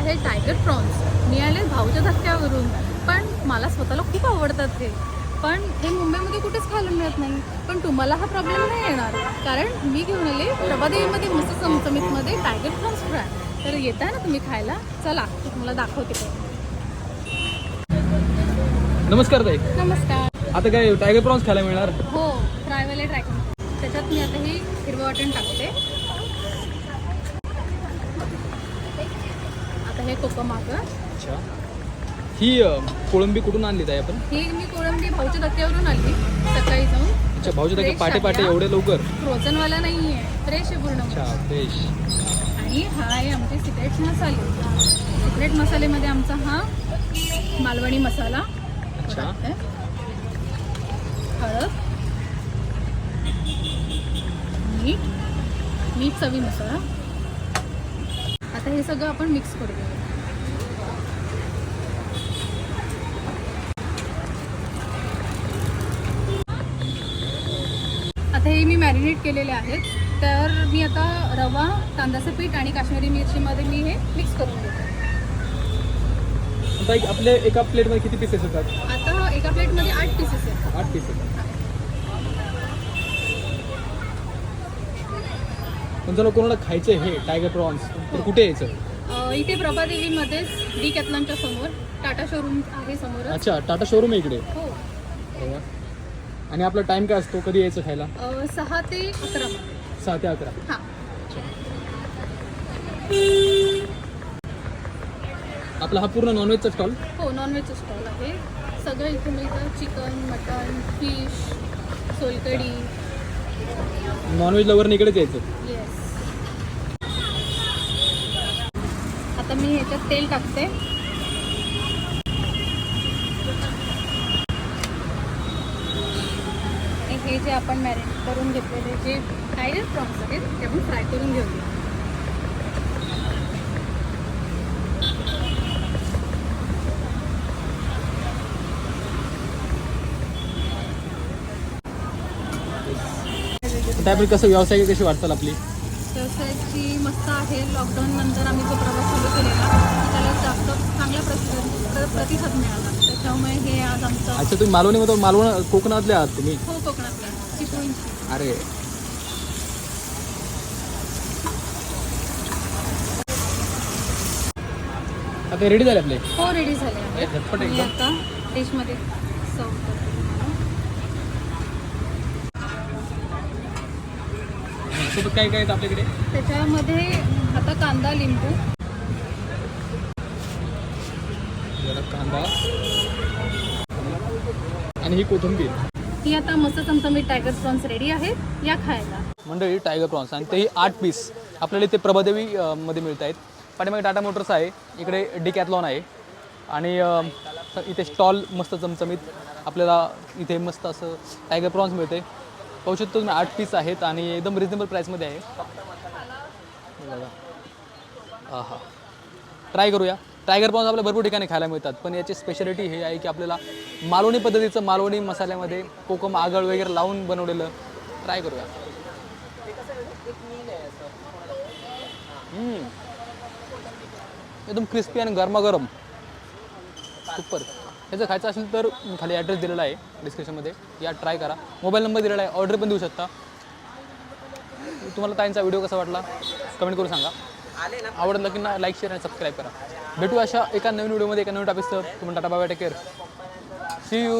आहे tiger prawns. मी आले भाऊच्या धक्क्यावरून. पण मला स्वतःला खूप आवडतात ते पण हे मुंबईमध्ये कुठेच खायला मिळत नाही. पण तुम्हाला हा प्रॉब्लेम नाही येणार. कारण मी घेऊन आले प्रभादेवीमध्ये मस्त चमचमीतमध्ये टायगर प्रॉन्स फ्राय. तर येत आहे ना तुम्ही खायला? चला तुम्हाला दाखवते. नमस्कार ताई. नमस्कार. आता काय टायगर प्रॉन्स खायला मिळणार? हो फ्रायवाले ट्राय त्याच्यात मी आता ही हिरवं वाटण टाकते. आता हे कोकम मागं अच्छा. ही कोळंबी कुठून आणली ताई आपण? ही मी कोळंबी भाऊच्या धक्क्यावरून आली सकाळी जाऊन. अच्छा भाऊच्या ताई पाटे पाटे आहे. एवढे लवकर? फ्रोझनवाला नाही आहे फ्रेश आहे पूर्ण. अच्छा फ्रेश आणि हा आहे आमचे सिक्रेट मसाले. सिक्रेट मसालेमध्ये आमचा हा मालवणी मसाला. अच्छा. हळद. मीठ. मीठ चवीनुसार आता हे सगळं आपण मिक्स करू घेऊया आता हे मी मॅरिनेट केलेले आहेत. तर मी आता रवा तांदळाचं पीठ आणि काश्मीरी मिरचीमध्ये मी हे मिक्स करून घेते. ताई आपल्या एका प्लेटमध्ये किती पीसेस येतात आता एका प्लेटमध्ये आठ पीसेस आहेत. आठ पीसेस पण जर कोणाला खायचं हे टायगर प्रॉन्स तर कुठे यायचं? अ, इथे प्रभादेवीमध्येच डी कॅथलॉनच्या समोर टाटा शोरूम आहे समोर अच्छा टाटा शोरूम आहे इकडे. हो. अरे वा. आणि आपला टाइम काय असतो? कधी यायचं खायला? अ, सहा ते अकरा. सहा ते अकरा. हां. आपला हा पूर्ण नॉनव्हेजचा स्टॉल हो नॉनव्हेजचं स्टॉल आहे. सगळं इथे मिळतं chicken mutton fish solkadhi non veg लवरने इकडेच यायचं? मी ह्याच्यात तेल टाकते. आणि हे जे आपण मॅरिनेट करून घेतलेले जे काही प्रॉन्स आहेत ते आपण फ्राय करून घेऊया. कसं व्यवसाय कशी वाटतात आपली? व्यवसायाची मस्त आहे. लॉकडाऊन नंतर आम्ही जो प्रवास सुरू केलेला त्याला जास्त चांगला प्रति प्र- प्रतिसाद मिळाला. त्याच्यामुळे हे आज आमचं अच्छा तुम्ही मालवणीमध्ये मालवण कोकणातले आहात तुम्ही? हो कोकणातलं चिपळूणची. अरे. आता रेडी झाले आपले? हो रेडी झाले. झटपट एकदम. आता डिशमध्ये सर्व करते. तुम्हाला. सोबत काय काय आहेत आपल्याकडे? त्याच्यामध्ये आता कांदा लिंबू. जरा कांदा. आणि ही कोथिंबीर. ही आता मस्त चमचमीत टायगर प्रॉन्स रेडी आहेत. या खायला. मंडळी टायगर प्रॉन्स आणि तेही आठ पीस आपल्याला इथे प्रभादेवी अ, मध्ये मिळत आहेत. पाठीमागे टाटा मोटर्स आहे. इकडे डी कॅथलॉन आहे. आणि अ, इथे स्टॉल मस्त चमचमीत. आपल्याला इथे मस्त असं टायगर प्रॉन्स मिळते. पाहू शकतो तुम्ही आठ पीस आहेत आणि एकदम रिजनेबल प्राईसमध्ये आहे. बघा. हां ट्राय करूया. टायगर पाऊस आपल्या भरपूर ठिकाणी खायला मिळतात पण याची स्पेशालिटी हे आहे की आपल्याला मालवणी पद्धतीचं मालवणी मसाल्यामध्ये कोकम आगळ वगैरे लावून बनवलेलं ट्राय करूया. एकदम क्रिस्पी आणि गरमागरम. सुपर ह्याचं खायचं असेल तर खाली ॲड्रेस दिलेला आहे डिस्क्रिप्शनमध्ये या ट्राय करा. मोबाईल नंबर दिलेला आहे. ऑर्डर पण देऊ शकता. तुम्हाला ताईंचा व्हिडिओ कसा वाटला? कमेंट करून सांगा. आवडलं की ना लाईक शेअर आणि सबस्क्राईब करा. भेटू अशा एका नवीन व्हिडिओमध्ये एका नवीन टॉपिकचं तुम्हाला टाटा बाबा टेक केअर सी यू